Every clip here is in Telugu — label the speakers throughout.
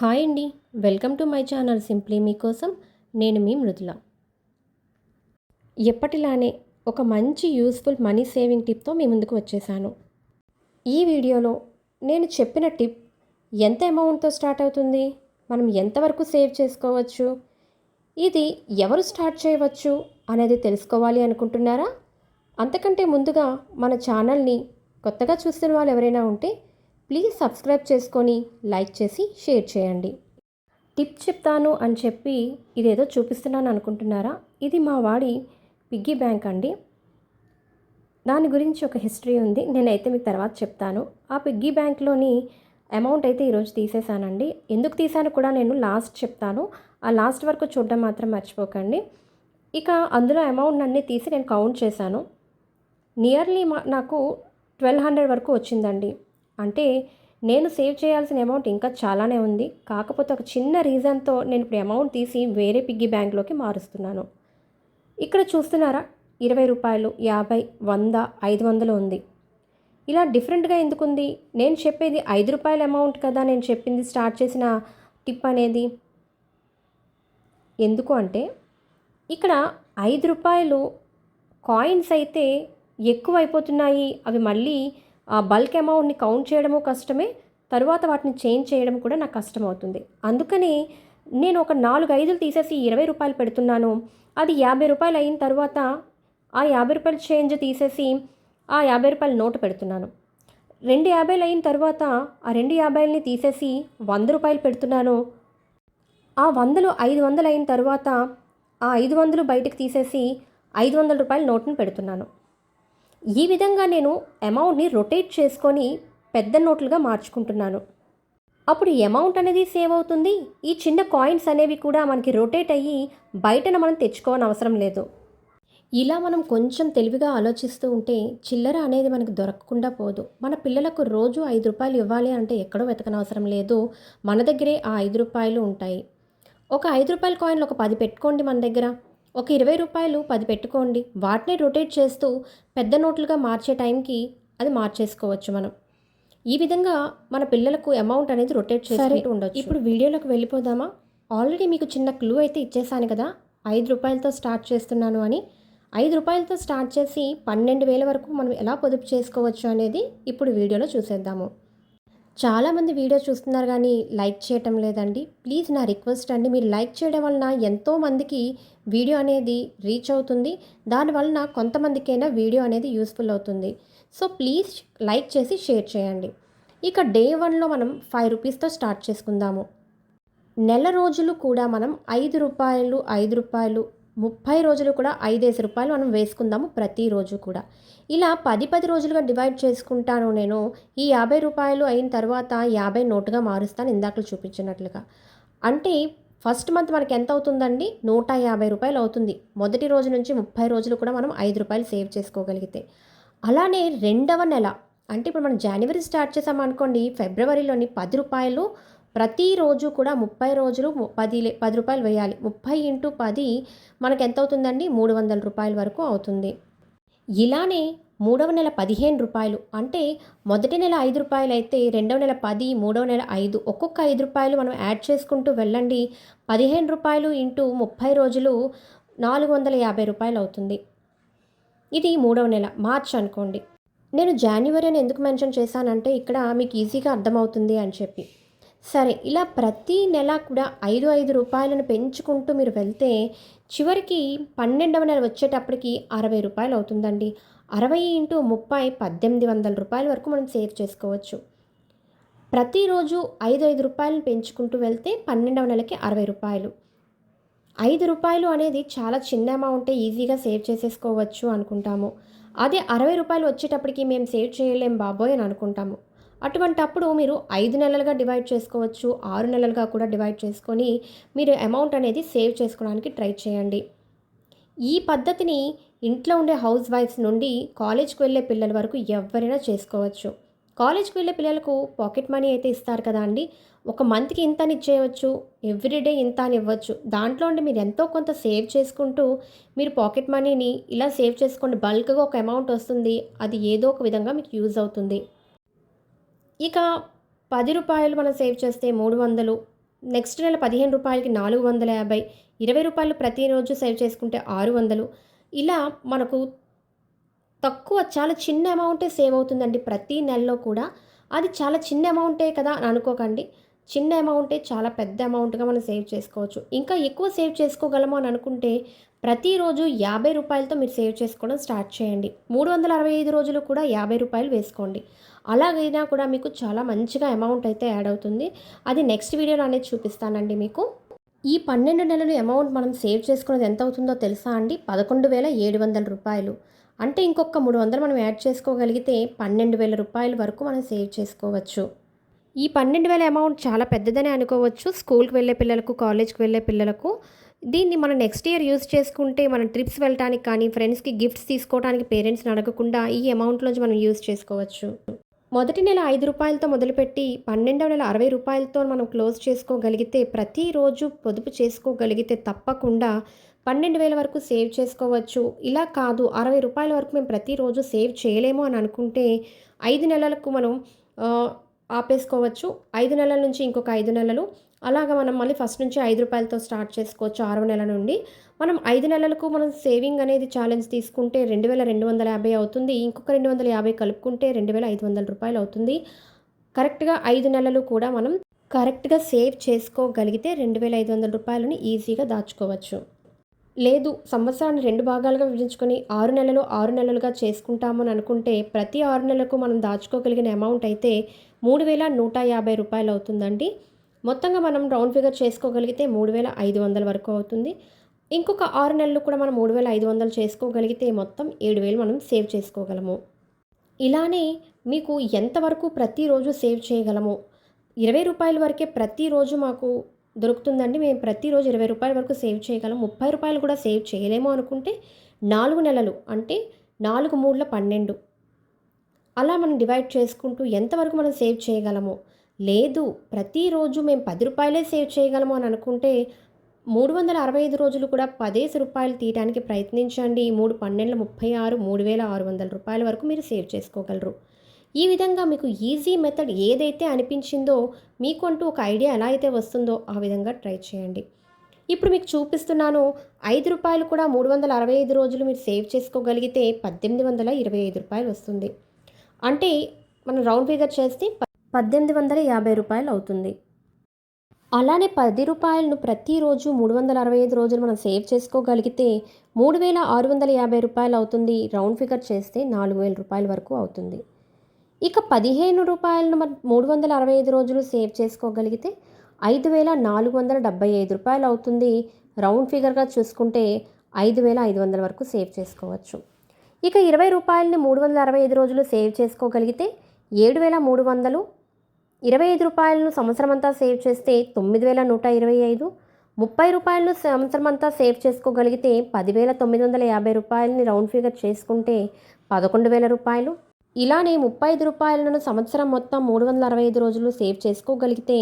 Speaker 1: హాయ్ అండి. Welcome to my channel simply మీకోసం నేను మీ మృదుల. ఎప్పటిలానే ఒక మంచి యూస్ఫుల్ మనీ సేవింగ్ టిప్తో మీ ముందుకు వచ్చేసాను. ఈ వీడియోలో నేను చెప్పిన టిప్ ఎంత అమౌంట్తో స్టార్ట్ అవుతుంది మనం ఎంతవరకు సేవ్ చేసుకోవచ్చు ఇది ఎవరు స్టార్ట్ చేయవచ్చు అనేది తెలుసుకోవాలి అనుకుంటున్నారా? అంతకంటే ముందుగా మన ఛానల్ని కొత్తగా చూస్తున్న వాళ్ళు ఎవరైనా ఉంటే ప్లీజ్ సబ్స్క్రైబ్ చేసుకొని లైక్ చేసి షేర్ చేయండి. టిప్ చెప్తాను అని చెప్పి ఇదేదో చూపిస్తున్నాను అనుకుంటున్నారా? ఇది మా వాడి పిగ్గీ బ్యాంక్ అండి. దాని గురించి ఒక హిస్టరీ ఉంది. నేనైతే మీకు తర్వాత చెప్తాను. ఆ పిగ్గీ బ్యాంక్లోని అమౌంట్ అయితే ఈరోజు తీసేశానండి. ఎందుకు తీసాను కూడా నేను లాస్ట్ చెప్తాను. ఆ లాస్ట్ వరకు చూడడం మాత్రం మర్చిపోకండి. ఇక అందులో అమౌంట్ అన్నీ తీసి నేను కౌంట్ చేశాను. నియర్లీ మా నాకు ట్వెల్వ్ హండ్రెడ్ వరకు వచ్చిందండి. అంటే నేను సేవ్ చేయాల్సిన అమౌంట్ ఇంకా చాలానే ఉంది. కాకపోతే ఒక చిన్న రీజన్తో నేను ఇప్పుడు అమౌంట్ తీసి వేరే పిగ్గీ బ్యాంక్లోకి మారుస్తున్నాను. ఇక్కడ చూస్తున్నారా? ఇరవై రూపాయలు యాభై వంద ఐదు వందలు ఉంది. ఇలా డిఫరెంట్గా ఎందుకుంది నేను చెప్పేది ఐదు రూపాయల అమౌంట్ కదా నేను చెప్పింది స్టార్ట్ చేసిన టిప్ అనేది. ఎందుకు అంటే ఇక్కడ ఐదు రూపాయలు కాయిన్స్ అయితే ఎక్కువ అయిపోతున్నాయి అవి మళ్ళీ ఆ బల్క్ అమౌంట్ని కౌంట్ చేయడము కష్టమే తర్వాత వాటిని చేంజ్ చేయడం కూడా నాకు కష్టమవుతుంది. అందుకని నేను ఒక నాలుగు ఐదులు తీసేసి ఇరవై రూపాయలు పెడుతున్నాను. అది యాభై రూపాయలు అయిన తర్వాత ఆ యాభై రూపాయలు చేంజ్ తీసేసి ఆ యాభై రూపాయల నోటు పెడుతున్నాను. రెండు యాభైలు అయిన తర్వాత ఆ రెండు యాభైలని తీసేసి వంద రూపాయలు పెడుతున్నాను. ఆ వందలు ఐదు వందలు అయిన తర్వాత ఆ ఐదు వందలు బయటకు తీసేసి ఐదు వందల రూపాయల నోట్ని పెడుతున్నాను. ఈ విధంగా నేను అమౌంట్ని రొటేట్ చేసుకొని పెద్ద నోట్లుగా మార్చుకుంటున్నాను. అప్పుడు అమౌంట్ అనేది సేవ్ అవుతుంది. ఈ చిన్న కాయిన్స్ అనేవి కూడా మనకి రొటేట్ అయ్యి బయటన మనం తెచ్చుకోవని అవసరం లేదు. ఇలా మనం కొంచెం తెలివిగా ఆలోచిస్తూ ఉంటే చిల్లర అనేది మనకు దొరకకుండా పోదు. మన పిల్లలకు రోజు ఐదు రూపాయలు ఇవ్వాలి అంటే ఎక్కడో వెతకనవసరం లేదు. మన దగ్గరే ఆ ఐదు రూపాయలు ఉంటాయి. ఒక ఐదు రూపాయల కాయిన్లు ఒక పది పెట్టుకోండి మన దగ్గర. ఒక ఇరవై రూపాయలు పది పెట్టుకోండి. వాటిని రొటేట్ చేస్తూ పెద్ద నోట్లుగా మార్చే టైంకి అది మార్చేసుకోవచ్చు మనం. ఈ విధంగా మన పిల్లలకు అమౌంట్ అనేది రొటేట్ చేసి ఉండొచ్చు. ఇప్పుడు వీడియోలోకి వెళ్ళిపోదామా? ఆల్రెడీ మీకు చిన్న క్లూ అయితే ఇచ్చేసాను కదా. ఐదు రూపాయలతో స్టార్ట్ చేస్తున్నాను అని. ఐదు రూపాయలతో స్టార్ట్ చేసి పన్నెండు వేల వరకు మనం ఎలా పొదుపు చేసుకోవచ్చు అనేది ఇప్పుడు వీడియోలో చూసేద్దాము. చాలామంది వీడియో చూస్తున్నారు కానీ లైక్ చేయటం లేదండి. ప్లీజ్ నా రిక్వెస్ట్ అండి మీరు లైక్ చేయడం వలన ఎంతోమందికి వీడియో అనేది రీచ్ అవుతుంది. దానివలన కొంతమందికైనా వీడియో అనేది యూస్ఫుల్ అవుతుంది. సో ప్లీజ్ లైక్ చేసి షేర్ చేయండి. ఇక డే వన్లో మనం ఫైవ్ రూపీస్తో స్టార్ట్ చేసుకుందాము. నెల రోజులు కూడా మనం ఐదు రూపాయలు ఐదు రూపాయలు ముప్పై రోజులు కూడా ఐదేసి రూపాయలు మనం వేసుకుందాము ప్రతిరోజు కూడా. ఇలా పది పది రోజులుగా డివైడ్ చేసుకుంటాను నేను ఈ యాభై రూపాయలు అయిన తర్వాత యాభై నోటుగా మారుస్తాను ఇందాకలు చూపించినట్లుగా. అంటే ఫస్ట్ మంత్ మనకి ఎంత అవుతుందండి? నూట యాభై రూపాయలు అవుతుంది. మొదటి రోజు నుంచి ముప్పై రోజులు కూడా మనం ఐదు రూపాయలు సేవ్ చేసుకోగలిగితే. అలానే రెండవ నెల అంటే ఇప్పుడు మనం జనవరి స్టార్ట్ చేసామనుకోండి ఫిబ్రవరిలోని పది రూపాయలు ప్రతిరోజు కూడా ముప్పై రోజులు పది పది రూపాయలు వేయాలి. ముప్పై ఇంటూ పది మనకు ఎంత అవుతుందండి మూడు వందల రూపాయల వరకు అవుతుంది. ఇలానే మూడవ నెల పదిహేను రూపాయలు అంటే మొదటి నెల ఐదు రూపాయలు అయితే రెండవ నెల పది మూడవ నెల ఐదు ఒక్కొక్క ఐదు రూపాయలు మనం యాడ్ చేసుకుంటూ వెళ్ళండి. పదిహేను రూపాయలు ఇంటూ ముప్పై రోజులు నాలుగు వందల యాభై రూపాయలు అవుతుంది. ఇది మూడవ నెల మార్చ్ అనుకోండి. నేను జాన్యువరి అని ఎందుకు మెన్షన్ చేశానంటే ఇక్కడ మీకు ఈజీగా అర్థమవుతుంది అని చెప్పి. సరే ఇలా ప్రతి నెల కూడా ఐదు ఐదు రూపాయలను పెంచుకుంటూ మీరు వెళ్తే చివరికి పన్నెండవ నెల వచ్చేటప్పటికి అరవై రూపాయలు అవుతుందండి. అరవై ఇంటూ ముప్పై పద్దెనిమిది వందల రూపాయల వరకు మనం సేవ్ చేసుకోవచ్చు. ప్రతిరోజు ఐదు ఐదు రూపాయలను పెంచుకుంటూ వెళ్తే పన్నెండవ నెలకి అరవై రూపాయలు. ఐదు రూపాయలు అనేది చాలా చిన్న అమౌంటే ఈజీగా సేవ్ చేసేసుకోవచ్చు అనుకుంటాము. అదే అరవై రూపాయలు వచ్చేటప్పటికి మేము సేవ్ చేయలేం బాబోయ్ అని అనుకుంటాము. అటువంటప్పుడు మీరు ఐదు నెలలుగా డివైడ్ చేసుకోవచ్చు ఆరు నెలలుగా కూడా డివైడ్ చేసుకొని మీరు అమౌంట్ అనేది సేవ్ చేసుకోవడానికి ట్రై చేయండి. ఈ పద్ధతిని ఇంట్లో ఉండే హౌస్ వైఫ్స్ నుండి కాలేజ్కి వెళ్ళే పిల్లల వరకు ఎవరైనా చేసుకోవచ్చు. కాలేజ్కి వెళ్ళే పిల్లలకు పాకెట్ మనీ అయితే ఇస్తారు కదా అండి. ఒక మంత్కి ఇంత అని ఇచ్చేయవచ్చు ఎవ్రీడే ఇంత అని ఇవ్వచ్చు. దాంట్లో ఉండి మీరు ఎంతో కొంత సేవ్ చేసుకుంటూ మీరు పాకెట్ మనీని ఇలా సేవ్ చేసుకోండి. బల్క్గా ఒక అమౌంట్ వస్తుంది అది ఏదో ఒక విధంగా మీకు యూజ్ అవుతుంది. ఇక పది రూపాయలు మనం సేవ్ చేస్తే మూడు వందలు నెక్స్ట్ నెల పదిహేను రూపాయలకి నాలుగు వందల యాభై ఇరవై రూపాయలు ప్రతిరోజు సేవ్ చేసుకుంటే ఆరు వందలు. ఇలా మనకు తక్కువ చాలా చిన్న అమౌంటే సేవ్ అవుతుందండి ప్రతి నెలలో కూడా. అది చాలా చిన్న అమౌంటే కదా అని అనుకోకండి. చిన్న అమౌంటే చాలా పెద్ద అమౌంట్గా మనం సేవ్ చేసుకోవచ్చు. ఇంకా ఎక్కువ సేవ్ చేసుకోగలము అని అనుకుంటే ప్రతిరోజు యాభై రూపాయలతో మీరు సేవ్ చేసుకోవడం స్టార్ట్ చేయండి. మూడు వందల అరవై ఐదు రోజులు కూడా యాభై రూపాయలు వేసుకోండి. అలాగైనా కూడా మీకు చాలా మంచిగా అమౌంట్ అయితే యాడ్ అవుతుంది. అది నెక్స్ట్ వీడియోలో అనేది చూపిస్తానండి మీకు. ఈ పన్నెండు నెలలు అమౌంట్ మనం సేవ్ చేసుకున్నది ఎంత అవుతుందో తెలుసా అండి? పదకొండు వేల ఏడు వందల రూపాయలు. అంటే ఇంకొక మూడు వందలు మనం యాడ్ చేసుకోగలిగితే పన్నెండు వేల రూపాయల వరకు మనం సేవ్ చేసుకోవచ్చు. ఈ పన్నెండు వేల అమౌంట్ చాలా పెద్దదనే అనుకోవచ్చు. స్కూల్కి వెళ్ళే పిల్లలకు కాలేజ్కి వెళ్ళే పిల్లలకు. దీన్ని మనం నెక్స్ట్ ఇయర్ యూజ్ చేసుకుంటే మనం ట్రిప్స్ వెళ్ళడానికి కానీ ఫ్రెండ్స్కి గిఫ్ట్స్ తీసుకోవడానికి పేరెంట్స్ని అడగకుండా ఈ అమౌంట్లోంచి మనం యూజ్ చేసుకోవచ్చు. మొదటి నెల ఐదు రూపాయలతో మొదలుపెట్టి పన్నెండవ నెల అరవై రూపాయలతో మనం క్లోజ్ చేసుకోగలిగితే ప్రతిరోజు పొదుపు చేసుకోగలిగితే తప్పకుండా పన్నెండు వేల వరకు సేవ్ చేసుకోవచ్చు. ఇలా కాదు అరవై రూపాయల వరకు మేము ప్రతిరోజు సేవ్ చేయలేము అని అనుకుంటే ఐదు నెలలకు మనం ఆపేసుకోవచ్చు. ఐదు నెలల నుంచి ఇంకొక ఐదు నెలలు. అలాగా మనం మళ్ళీ ఫస్ట్ నుంచి ఐదు రూపాయలతో స్టార్ట్ చేసుకోవచ్చు ఆరవ నెల నుండి. మనం ఐదు నెలలకు మనం సేవింగ్ అనేది ఛాలెంజ్ తీసుకుంటే రెండు వేల రెండు వందల యాభై అవుతుంది. ఇంకొక రెండు వందల యాభై కలుపుకుంటే రెండు వేల ఐదు వందల రూపాయలు అవుతుంది. కరెక్ట్గా ఐదు నెలలు కూడా మనం కరెక్ట్గా సేవ్ చేసుకోగలిగితే రెండు వేల ఐదు వందల రూపాయలని ఈజీగా దాచుకోవచ్చు. లేదు సంవత్సరాన్ని రెండు భాగాలుగా విభజించుకొని ఆరు నెలలు ఆరు నెలలుగా చేసుకుంటామని అనుకుంటే ప్రతి ఆరు నెలలకు మనం దాచుకోగలిగిన అమౌంట్ అయితే మూడు వేల నూట యాభై రూపాయలు అవుతుందండి. మొత్తంగా మనం రౌండ్ ఫిగర్ చేసుకోగలిగితే మూడు వేల ఐదు వందల వరకు అవుతుంది. ఇంకొక ఆరు నెలలు కూడా మనం మూడు వేల ఐదు వందలు చేసుకోగలిగితే మొత్తం ఏడు వేలు మనం సేవ్ చేసుకోగలము. ఇలానే మీకు ఎంతవరకు ప్రతిరోజు సేవ్ చేయగలము? ఇరవై రూపాయల వరకే ప్రతిరోజు మాకు దొరుకుతుందండి. మేము ప్రతిరోజు ఇరవై రూపాయల వరకు సేవ్ చేయగలం. ముప్పై రూపాయలు కూడా సేవ్ చేయలేము అనుకుంటే నాలుగు నెలలు అంటే నాలుగు మూడుల పన్నెండు. అలా మనం డివైడ్ చేసుకుంటూ ఎంతవరకు మనం సేవ్ చేయగలము? లేదు ప్రతిరోజు మేము పది రూపాయలే సేవ్ చేయగలము అని అనుకుంటే మూడు వందల అరవై ఐదు రోజులు కూడా పదేసి రూపాయలు తీయడానికి ప్రయత్నించండి. మూడు పన్నెండు ముప్పై ఆరు మూడు వేల ఆరు వందల రూపాయల వరకు మీరు సేవ్ చేసుకోగలరు. ఈ విధంగా మీకు ఈజీ మెథడ్ ఏదైతే అనిపించిందో మీకు అంటూ ఒక ఐడియా ఎలా అయితే వస్తుందో ఆ విధంగా ట్రై చేయండి. ఇప్పుడు మీకు చూపిస్తున్నాను ఐదు రూపాయలు కూడా మూడు వందల అరవై ఐదు రోజులు మీరు సేవ్ చేసుకోగలిగితే పద్దెనిమిది వందల ఇరవై ఐదు రూపాయలు వస్తుంది. అంటే మనం రౌండ్ ఫిగర్ చేస్తే ప- పద్దెనిమిది వందల యాభై రూపాయలు అవుతుంది. అలానే పది రూపాయలను ప్రతిరోజు మూడు వందల అరవై ఐదు రోజులు మనం సేవ్ చేసుకోగలిగితే మూడు వేల ఆరు వందల యాభై రూపాయలు అవుతుంది. రౌండ్ ఫిగర్ చేస్తే నాలుగు వేల రూపాయల వరకు అవుతుంది. ఇక పదిహేను రూపాయలను మనం మూడు వందల అరవై ఐదు రోజులు సేవ్ చేసుకోగలిగితే ఐదు వేల నాలుగు వందల డెబ్బై ఐదు రూపాయలు అవుతుంది. రౌండ్ ఫిగర్గా చూసుకుంటే ఐదు వేల ఐదు వందల వరకు సేవ్ చేసుకోవచ్చు. ఇక ఇరవై రూపాయలని మూడు వందల అరవై ఐదు రోజులు సేవ్ చేసుకోగలిగితే ఏడు వేల మూడు వందలు ఇరవై ఐదు రూపాయలను సంవత్సరం అంతా సేవ్ చేస్తే తొమ్మిది వేల నూట ఇరవై ఐదు ముప్పై రూపాయలను సంవత్సరం అంతా సేవ్ చేసుకోగలిగితే పదివేల తొమ్మిది వందల యాభై రూపాయలని రౌండ్ ఫిగర్ చేసుకుంటే పదకొండు వేల రూపాయలు ఇలానే ముప్పై ఐదు రూపాయలను సంవత్సరం మొత్తం మూడు వందల అరవై ఐదు రోజులు సేవ్ చేసుకోగలిగితే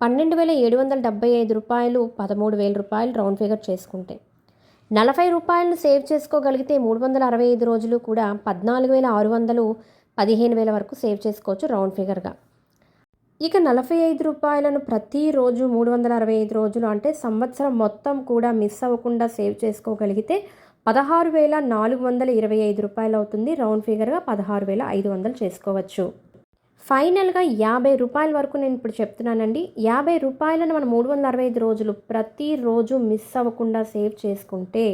Speaker 1: పన్నెండు వేల ఏడు వందల డెబ్బై ఐదు రూపాయలు పదమూడు వేల రూపాయలు రౌండ్ ఫిగర్ చేసుకుంటే. నలభై రూపాయలను సేవ్ చేసుకోగలిగితే మూడు వందల అరవై ఐదు రోజులు కూడా పద్నాలుగు వేల ఆరు వందలు పదిహేను వేల వరకు సేవ్ చేసుకోవచ్చు రౌండ్ ఫిగర్గా. ఇక నలభై ఐదు రూపాయలను ప్రతిరోజు మూడు వందల అరవై ఐదు రోజులు అంటే సంవత్సరం మొత్తం కూడా మిస్ అవ్వకుండా సేవ్ చేసుకోగలిగితే పదహారు వేల నాలుగు వందల ఇరవై ఐదు రూపాయలు అవుతుంది. రౌండ్ ఫిగర్గా పదహారు వేల ఐదు వందలు చేసుకోవచ్చు. ఫైనల్గా యాభై రూపాయల వరకు నేను ఇప్పుడు చెప్తున్నానండి. యాభై రూపాయలను మనం మూడు వందల అరవై ఐదు రోజులు ప్రతిరోజు మిస్ అవ్వకుండా సేవ్ చేసుకుంటే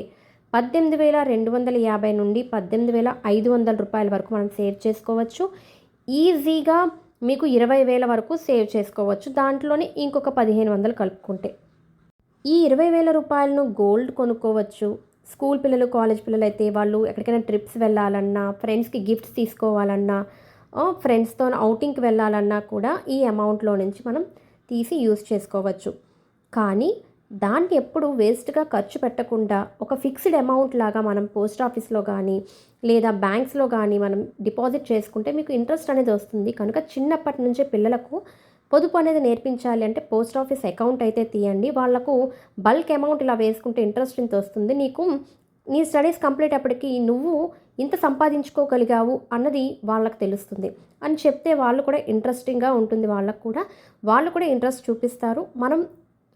Speaker 1: పద్దెనిమిది వేల రెండు వందల యాభై నుండి పద్దెనిమిది వేల ఐదు వందల రూపాయల వరకు మనం సేవ్ చేసుకోవచ్చు. ఈజీగా మీకు ఇరవై వేల వరకు సేవ్ చేసుకోవచ్చు. దాంట్లోనే ఇంకొక పదిహేను వందలు కలుపుకుంటే. ఈ ఇరవై వేల రూపాయలను గోల్డ్ కొనుక్కోవచ్చు. స్కూల్ పిల్లలు కాలేజ్ పిల్లలు అయితే వాళ్ళు ఎక్కడికైనా ట్రిప్స్ వెళ్ళాలన్నా ఫ్రెండ్స్కి గిఫ్ట్స్ తీసుకోవాలన్నా ఫ్రెండ్స్తో అవుటింగ్కి వెళ్ళాలన్నా కూడా ఈ అమౌంట్లో నుంచి మనం తీసి యూస్ చేసుకోవచ్చు. కానీ దాన్ని ఎప్పుడు వేస్ట్గా ఖర్చు పెట్టకుండా ఒక ఫిక్స్డ్ అమౌంట్ లాగా మనం పోస్ట్ ఆఫీస్లో కానీ లేదా బ్యాంక్స్లో కానీ మనం డిపాజిట్ చేసుకుంటే మీకు ఇంట్రెస్ట్ అనేది వస్తుంది. కనుక చిన్నప్పటి నుంచే పిల్లలకు పొదుపు అనేది నేర్పించాలి అంటే పోస్ట్ ఆఫీస్ అకౌంట్ అయితే తీయండి. వాళ్ళకు బల్క్ అమౌంట్ ఇలా వేసుకుంటే ఇంట్రెస్ట్ ఇంత వస్తుంది. నీకు నీ స్టడీస్ కంప్లీట్ అప్పటికి నువ్వు ఇంత సంపాదించుకోగలిగావు అన్నది వాళ్ళకి తెలుస్తుంది. అని చెప్తే వాళ్ళు కూడా ఇంట్రెస్టింగ్గా ఉంటుంది. వాళ్ళకు కూడా వాళ్ళు కూడా ఇంట్రెస్ట్ చూపిస్తారు. మనం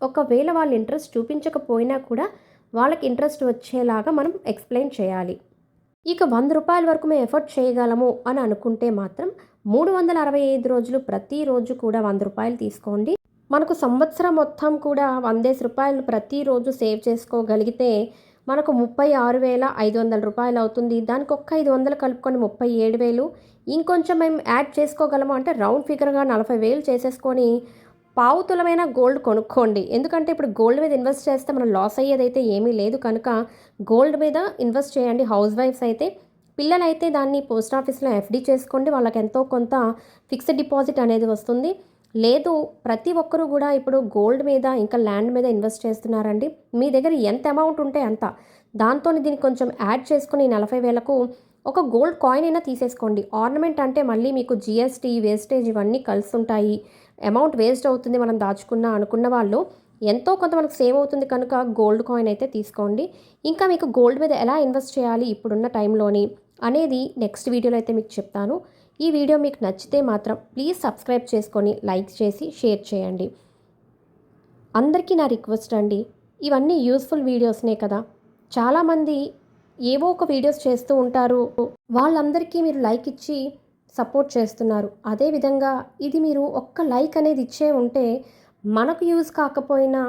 Speaker 1: ఒకవేళ వాళ్ళు ఇంట్రెస్ట్ చూపించకపోయినా కూడా వాళ్ళకి ఇంట్రెస్ట్ వచ్చేలాగా మనం ఎక్స్ప్లెయిన్ చేయాలి. ఇక వంద రూపాయల వరకు మేము ఎఫర్ట్ చేయగలము అని అనుకుంటే మాత్రం మూడు వందల అరవై ఐదు రోజులు ప్రతిరోజు కూడా వంద రూపాయలు తీసుకోండి. మనకు సంవత్సరం మొత్తం కూడా వందేసి రూపాయలు ప్రతిరోజు సేవ్ చేసుకోగలిగితే మనకు ముప్పై ఆరు వేల ఐదు వందల రూపాయలు అవుతుంది. దానికి ఒక్క ఐదు వందలు కలుపుకొని ముప్పై ఏడు వేలు. ఇంకొంచెం మేము యాడ్ చేసుకోగలము అంటే రౌండ్ ఫిగర్గా నలభై వేలు చేసేసుకొని పావుతులమైన గోల్డ్ కొనుక్కోండి. ఎందుకంటే ఇప్పుడు గోల్డ్ మీద ఇన్వెస్ట్ చేస్తే మనం లాస్ అయ్యేదైతే ఏమీ లేదు. కనుక గోల్డ్ మీద ఇన్వెస్ట్ చేయండి. హౌస్ వైఫ్స్ అయితే పిల్లలైతే దాన్ని పోస్ట్ ఆఫీస్లో ఎఫ్డి చేసుకోండి. వాళ్ళకి ఎంతో కొంత ఫిక్స్డ్ డిపాజిట్ అనేది వస్తుంది. లేదు ప్రతి ఒక్కరూ కూడా ఇప్పుడు గోల్డ్ మీద ఇంకా ల్యాండ్ మీద ఇన్వెస్ట్ చేస్తున్నారండి. మీ దగ్గర ఎంత అమౌంట్ ఉంటే అంత. దాంతో దీన్ని కొంచెం యాడ్ చేసుకుని నలభై వేలకు ఒక గోల్డ్ కాయిన్ అయినా తీసేసుకోండి. ఆర్నమెంట్ అంటే మళ్ళీ మీకు జిఎస్టీ వేస్టేజ్ ఇవన్నీ కలుస్తుంటాయి అమౌంట్ వేస్ట్ అవుతుంది మనం దాచుకున్నా అనుకున్న వాళ్ళు. ఎంతో కొంత మనకు సేవ్ అవుతుంది కనుక గోల్డ్ కాయిన్ అయితే తీసుకోండి. ఇంకా మీకు గోల్డ్ మీద ఎలా ఇన్వెస్ట్ చేయాలి ఇప్పుడున్న టైంలోని? అనేది నెక్స్ట్ వీడియోలో అయితే మీకు చెప్తాను. ఈ వీడియో మీకు నచ్చితే మాత్రం ప్లీజ్ సబ్స్క్రైబ్ చేసుకొని లైక్ చేసి షేర్ చేయండి. అందరికీ నా రిక్వెస్ట్ అండి. ఇవన్నీ యూస్ఫుల్ వీడియోస్నే కదా. చాలామంది ఏవో ఒక వీడియోస్ చేస్తూ ఉంటారు. వాళ్ళందరికీ మీరు లైక్ ఇచ్చి సపోర్ట్ చేస్తున్నారు. అదేవిధంగా ఇది మీరు ఒక్క లైక్ అనేది ఇచ్చే ఉంటే మనకు యూజ్ కాకపోయినా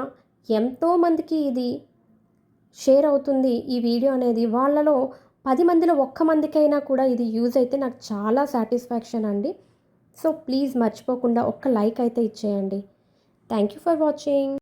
Speaker 1: ఎంతోమందికి ఇది షేర్ అవుతుంది ఈ వీడియో అనేది. వాళ్ళలో పది మందిలో ఒక్క మందికైనా కూడా ఇది యూజ్ అయితే నాకు చాలా సాటిస్ఫాక్షన్ అండి. సో ప్లీజ్ మర్చిపోకుండా ఒక్క లైక్ అయితే ఇచ్చేయండి. Thank you for watching.